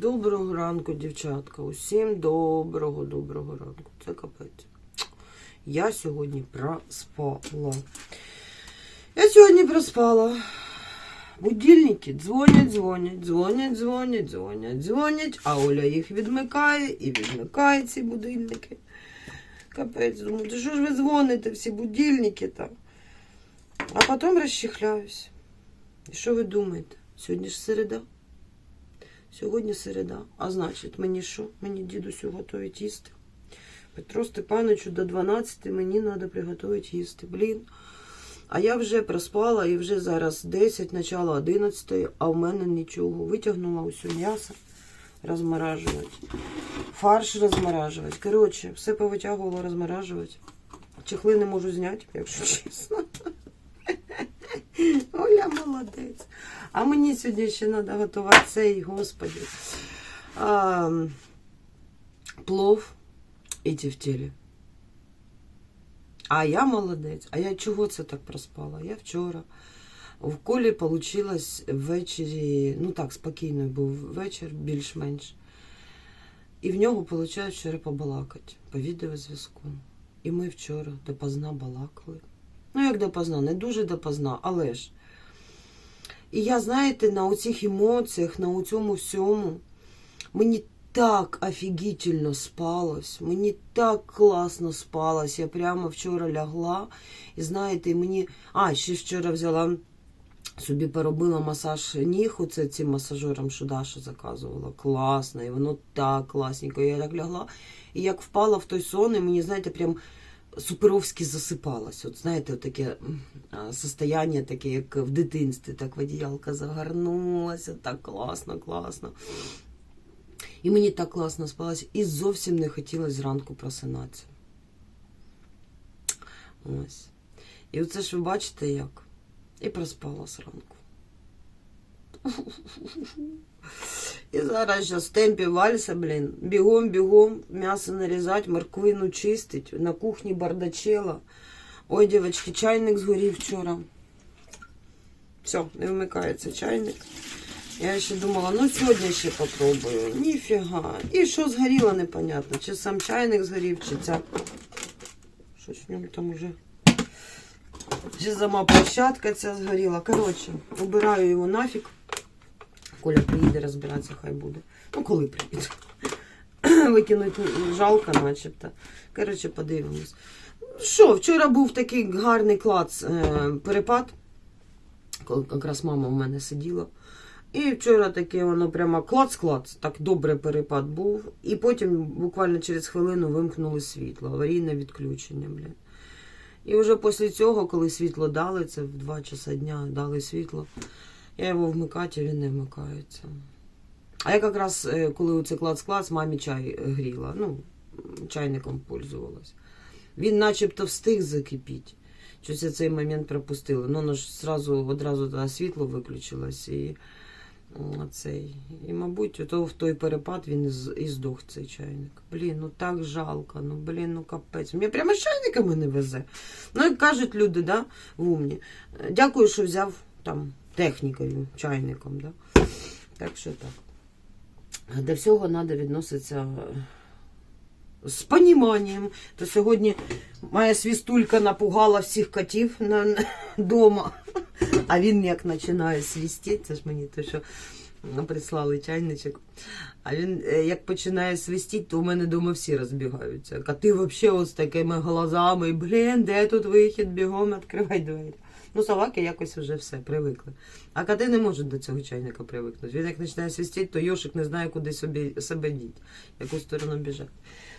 Доброго ранку, дівчатка. Усім доброго, доброго ранку. Це капець. Я сьогодні проспала. Я сьогодні проспала. Будильники дзвонять, дзвонять, дзвонять, дзвонять, дзвонять, дзвонять, а Оля їх відмикає і відмикає ці будильники. Капець, думаю, що ж ви дзвоните всі будильники там? А потім розчихляюсь. І що ви думаєте? Сьогодні ж середа. Сьогодні середа. А значить, мені що? Мені дідусю готують їсти. Петро Степановичу до 12 мені треба приготувати їсти. Блін. А я вже проспала і вже зараз 10, начало 11, а в мене нічого. Витягнула усю м'ясо розморажувати. Фарш розморажувати. Коротше, все повитягувала розморажувати. Чехли не можу зняти, якщо чесно. Оля молодець. А мені сьогодні ще треба готувати цей, господи. А, плов і тефтелі. А я молодець. А я чого це так проспала? Я вчора. В колі вийшло ввечері, ну так, спокійний був вечір, більш-менш. І в нього вийшло вчора побалакати по відеозв'язку. І ми вчора допоздна балакали. Ну, як допоздна, не дуже допоздна, але ж. І я, знаєте, на оцих емоціях, на цьому всьому, мені так офігітельно спалось, мені так класно спалось. Я прямо вчора лягла. І знаєте, мені. А, ще вчора взяла собі поробила масаж ніг, оце цим масажером, що Даша заказувала. Класно, і воно так класненько. Я так лягла. І як впала в той сон, і мені, знаєте, прям суперовськи засипалась. От знаєте, таке состояння, таке, як в дитинстві, так в одіялка загорнулася, так класно, класно. І мені так класно спалось, і зовсім не хотілося зранку просинатися. Ось. І оце ж ви бачите як. І проспала зранку. І зараз зараз в темпі вальса, блін, бігом, бігом, м'ясо нарізати, морквину чистить, на кухні бардачела. Ой, дівчатки, чайник згорів вчора. Все, не вмикається чайник. Я ще думала, ну сьогодні ще попробую. Ніфіга. І що згоріло, непонятно. Чи сам чайник згорів, чи ця. Щось в ньому там уже. Чи сама площадка ця згоріла. Коротше, убираю його нафіг. Коля приїде розбиратися, хай буде. Ну, коли приїде. Викинуть жалко, начебто. Коротше, подивимось. Що, вчора був такий гарний клац е, перепад. Коли якраз мама в мене сиділа. І вчора таке воно прямо клац-клац, так добре перепад був. І потім буквально через хвилину вимкнули світло, аварійне відключення, блін. І вже після цього, коли світло дали, це в 2 часа дня дали світло, я його вмикати, він не вмикається. А я якраз, е, коли це клац-клац, мамі чай гріла, ну, чайником пользувалась. Він начебто встиг закипіти. Щось я цей момент пропустила. Ну, воно ж зразу, одразу світло виключилось і м, цей. І, мабуть, ото в той перепад він і здох цей чайник. Блін, ну так жалко, ну блін, ну капець. Мені прямо з чайниками не везе. Ну, як кажуть люди, да, в умні. «Е, Дякую, що взяв там технікою, чайником, да. Так що так. До всього треба відноситися з поніманням. То сьогодні моя свістулька напугала всіх котів на, на, дома. А він як починає свістіти, це ж мені то, що прислали чайничок. А він е, як починає свистіти, то у мене вдома всі розбігаються. Коти взагалі з такими глазами, блін, де тут вихід, бігом відкривай двері. Ну, собаки якось вже все привикли. А коти не можуть до цього чайника привикнути. Він як починає свистіти, то Йошик не знає, куди собі, себе діти, яку сторону біжати.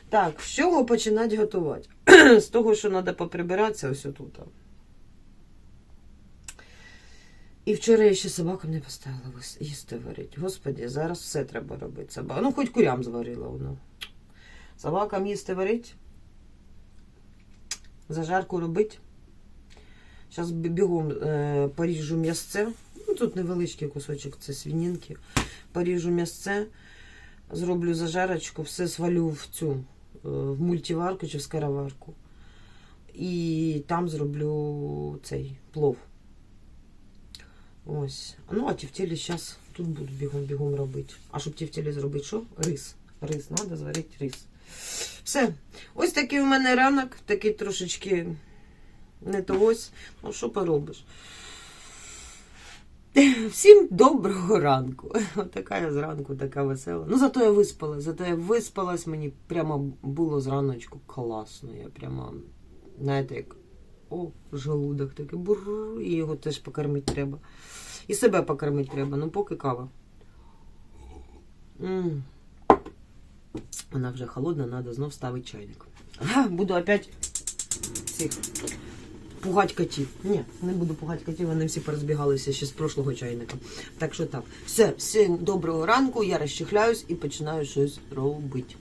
Так, з чого починати готувати? з того, що треба поприбиратися ось тут. І вчора я ще собакам не поставила їсти варити. Господі, зараз все треба робити. Собак. Ну, хоч курям зварила воно. Собакам їсти варить. Зажарку робить. Зараз бігом е, поріжу м'ясце. Ну, тут невеличкий кусочок, це свинінки. Поріжу м'ясце, зроблю зажарочку, все свалю в цю, е, в мультиварку чи в скороварку. І там зроблю цей плов. Ось. Ну, а тефтелі зараз тут буду бігом-бігом робити. А щоб тівтілі зробити що? Рис. Рис, треба зварити рис. Все. Ось такий у мене ранок, такий трошечки не то ось. Ну, що поробиш? Всім доброго ранку. Отака я зранку, така весела. Ну, зато я виспалась, зато я виспалась, мені прямо було зраночку класно. Я прямо, знаєте, як о, желудок такий бур, і його теж покормити треба. І себе покормити треба, ну поки кава. м Вона вже холодна, треба знов ставити чайник. Буду опять цих пугать котів. Ні, не буду пугать котів, вони всі порозбігалися ще з прошлого чайника. Так що так. Все, всім доброго ранку, я розчихляюсь і починаю щось робити.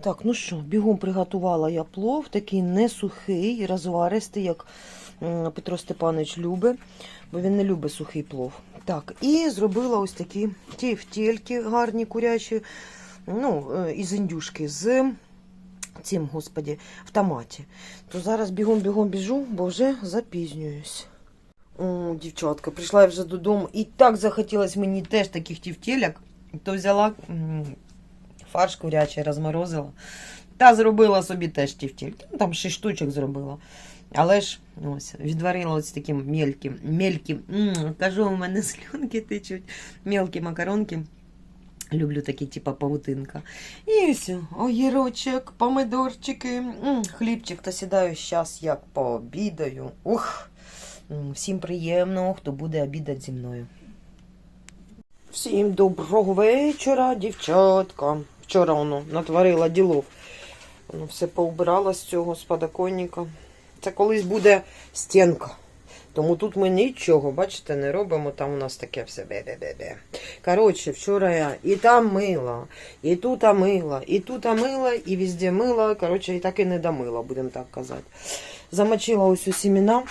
Так, ну що, бігом приготувала я плов, такий не сухий, розваристий, як Петро Степанович любить, бо він не любить сухий плов. Так, і зробила ось такі тівтєльки гарні курячі, ну, е, із індюшки, з цим, господі, в томаті. То зараз бігом-бігом біжу, бо вже запізнююсь. О, дівчатка, прийшла я вже додому і так захотілось мені теж таких тівтєляк, то взяла фарш курячий, розморозила. Та зробила собі теж тівтєльки. Ну, там шість штучок зробила. Але ж ось, відварила ось такі мелькі, мелькі. М, кажу, у мене слюнки течуть, мелкі макаронки. Люблю такі, типа павутинка. І все, огірочок, помидорчики, хлібчик. Та сідаю зараз, як пообідаю. Ух! Всім приємно, хто буде обідати зі мною. Всім доброго вечора, дівчатка. Вчора воно натворила ділов. Воно все поубирала з цього, з подоконника. Це колись буде стінка. Тому тут ми нічого, бачите, не робимо. Там у нас таке все бе-бе-бе-бе. Коротше, вчора я і там мила, і тут мила, і тут мила, і везде мила. Коротше, і так і не домила, будемо так казати. Замочила ось у сімена.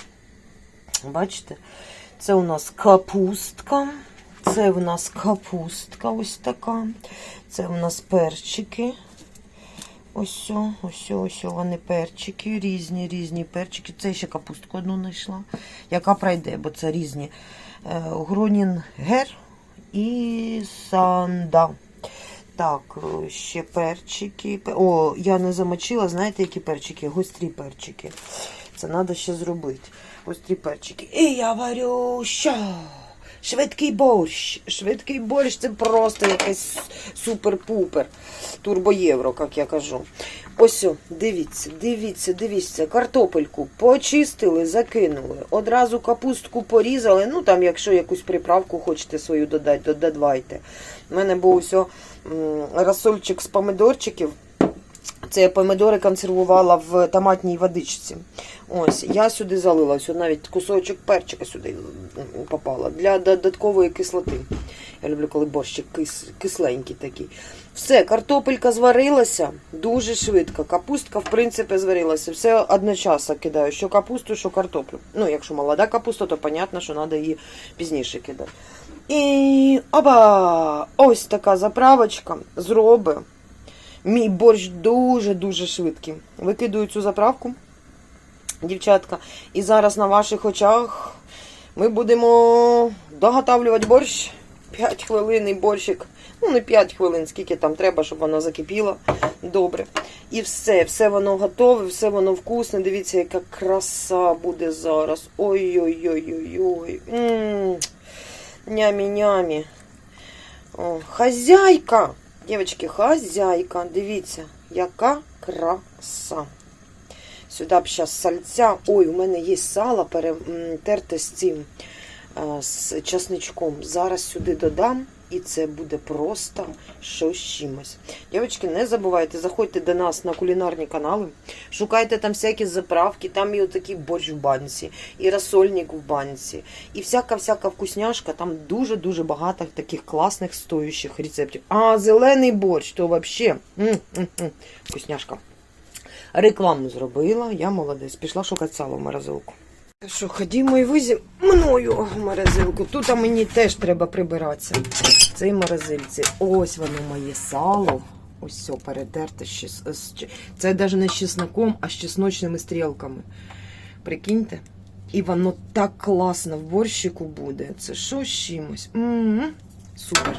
Бачите? Це у нас капустка. Це у нас капустка ось така. Це у нас перчики. Ось, ось, ось вони перчики, різні, різні перчики. Це ще капустку одну знайшла, яка пройде, бо це різні. Е, Гронінгер і санда. Так, е, ще перчики. О, я не замочила, знаєте, які перчики? Гострі перчики. Це треба ще зробити. Гострі перчики. І я варю що? Швидкий борщ. Швидкий борщ це просто якийсь супер-пупер. Турбоєвро, як я кажу. Ось, дивіться, дивіться, дивіться. Картопельку почистили, закинули. Одразу капустку порізали. Ну, там, якщо якусь приправку хочете свою додати, додавайте. У мене був ось розсольчик з помидорчиків. Це я помидори консервувала в томатній водичці. Ось, я сюди залила, ось навіть кусочок перчика сюди попала для додаткової кислоти. Я люблю, коли борщик кис, кисленький такий. Все, картопелька зварилася дуже швидко. Капустка, в принципі, зварилася. Все одночасно кидаю, що капусту, що картоплю. Ну, якщо молода капуста, то понятно, що треба її пізніше кидати. І оба! Ось така заправочка зроби. Мій борщ дуже-дуже швидкий. Викидаю цю заправку, дівчатка. І зараз на ваших очах ми будемо доготавлювати борщ. 5 хвилин і борщик. Ну, не 5 хвилин, скільки там треба, щоб воно закипіло. Добре. І все, все воно готове, все воно вкусне. Дивіться, яка краса буде зараз. Ой-ой-ой-ой-ой. Нямі-нямі. Хазяйка. Дівчатки, хазяйка. Дивіться, яка краса. Сюди б зараз сальця. Ой, у мене є сало перетерте з цим з часничком. Зараз сюди додам, і це буде просто з чимось. Дівчатки, не забувайте, заходьте до нас на кулінарні канали, шукайте там всякі заправки, там і отакий борщ в банці, і розсольник в банці, і всяка-всяка вкусняшка. Там дуже-дуже багато таких класних стоящих рецептів. А зелений борщ, то взагалі вкусняшка. Рекламу зробила, я молодець. Пішла шукати сало в морозилку. Що, ходімо і ви мною морозилку. Тут мені теж треба прибиратися. В цій морозильці. Ось воно моє сало. Ось все ч- Це навіть не з чесноком, а з чесночними стрілками. Прикиньте. І воно так класно в борщику буде. Це що з чимось? М-м. Супер.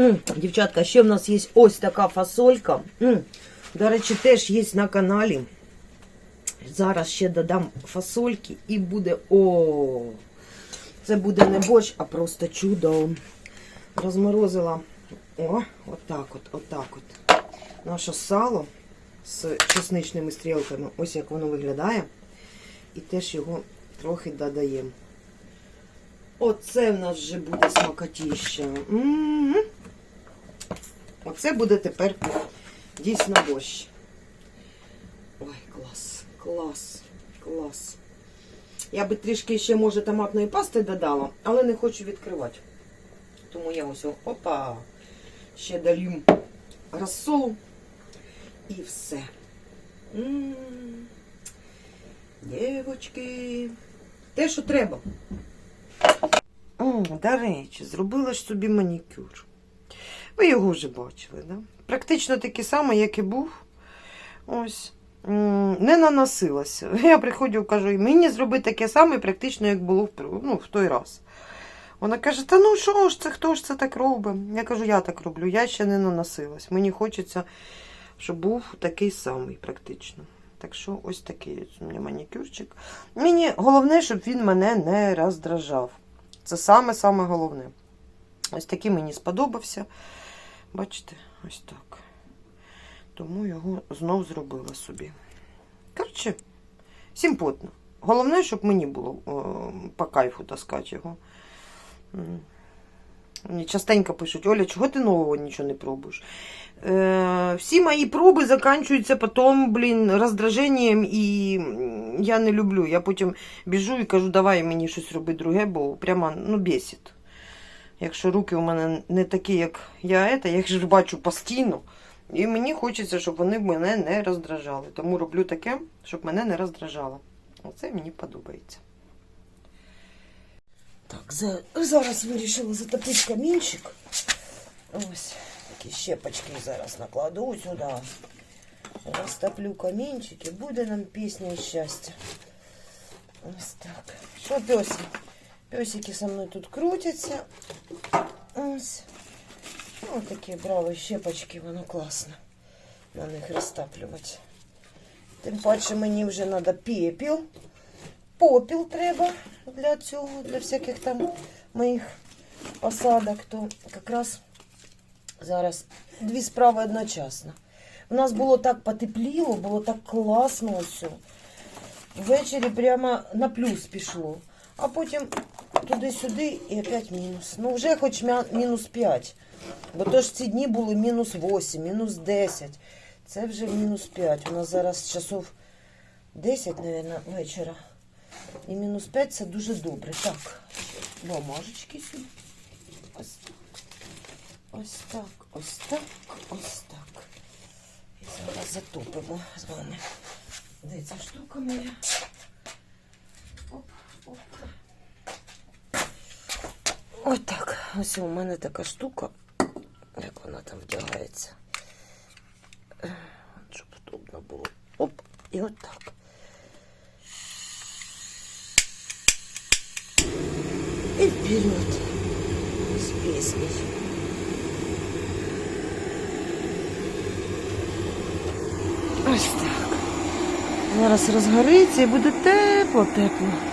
М, Дівчатка, ще в нас є ось така фасолька. М, До речі, теж є на каналі. Зараз ще додам фасольки і буде. О! Це буде не борщ, а просто чудо. Розморозила. О, отак от, отак от. Наше сало з чесничними стрілками. Ось як воно виглядає. І теж його трохи додаємо. Оце в нас вже буде смакотіще. М. Оце буде тепер дійсно борщ. Ой, клас, клас, клас. Я би трішки ще, може, томатної пасти додала, але не хочу відкривати. Тому я ось, опа, ще долью розсолу і все. Дівочки, те, що треба. О, до речі, зробила ж собі манікюр. Ви його вже бачили, да? Практично такий самий, як і був. Ось. Не наносилася. Я приходжу, кажу, мені зроби таке саме, практично, як було в, ну, в той раз. Вона каже: Та ну що ж це, хто ж це так робить? Я кажу, я так роблю, я ще не наносилась. Мені хочеться, щоб був такий самий, практично. Так що ось такий у мене манікюрчик. Мені головне, щоб він мене не роздражав. Це саме-саме головне. Ось такий мені сподобався. Бачите, ось так. Тому його знов зробила собі. Коротше, симпотно. Головне, щоб мені було о, по кайфу таскати його. Мені частенько пишуть, Оля, чого ти нового нічого не пробуєш? Е, всі мої проби закінчуються потім, блін, роздраженням, і я не люблю. Я потім біжу і кажу, давай мені щось роби друге, бо прямо ну, бісить. Якщо руки у мене не такі, як я, це, я їх ж бачу постійно. І мені хочеться, щоб вони мене не роздражали. Тому роблю таке, щоб мене не роздражало. Оце мені подобається. Так, за... зараз вирішила затопити камінчик. Ось такі щепочки зараз накладу сюди. Розтоплю камінчик і буде нам пісня щастя. Ось так. Що песик? Песики со мною тут крутяться. Ось. Ось такі браво щепочки, воно класно. На них розтаплювати. Тим паче мені вже треба пепел. Попіл треба для цього, для всяких там моїх посадок. То якраз зараз дві справи одночасно. У нас було так потепліло, було так класно все. Ввечері прямо на плюс пішло. А потім туди-сюди і опять мінус. Ну вже хоч мінус 5. Бо то ж ці дні були мінус 8, мінус 10. Це вже мінус 5. У нас зараз часов 10, мабуть, вечора. І мінус 5 це дуже добре. Так, бумажечки сюди. Ось так. Ось так, ось так, ось так. І зараз затопимо з вами. Де ця штука моя? Оп, оп. Ось так. Ось у мене така штука. Як вона там вдягається. Щоб удобно було. Оп, і от так. І вперед. З піснею. Ось так. Зараз розгориться і буде тепло-тепло.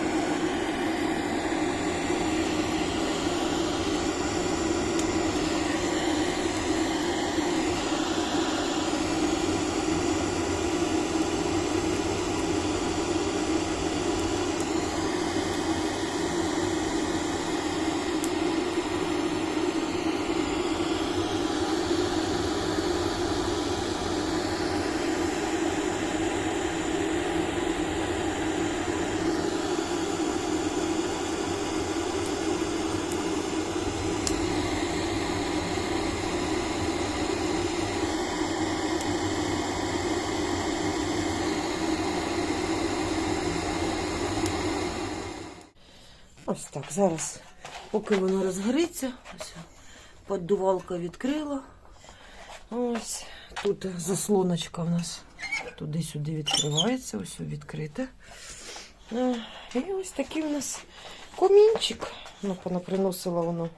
Ось так, зараз, поки воно розгориться, ось поддувалка відкрила. Ось тут заслоночка в нас туди-сюди відкривається, ось відкрите. Е, І ось такий у нас Комінчик. Ну, вона приносила воно.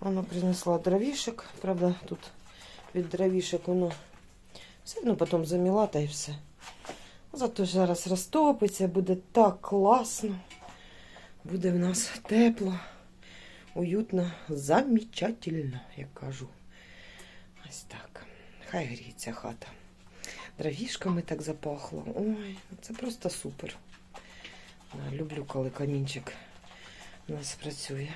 Вона принесла дровішек. Правда, тут від дровішек воно все одно потім заміла та і все. Зато зараз розтопиться, буде так класно. Буде в нас тепло, уютно, замечательно, як кажу. Ось так. Хай гріється хата. Дровішками так запахло. Ой, це просто супер. Люблю, коли камінчик у нас працює.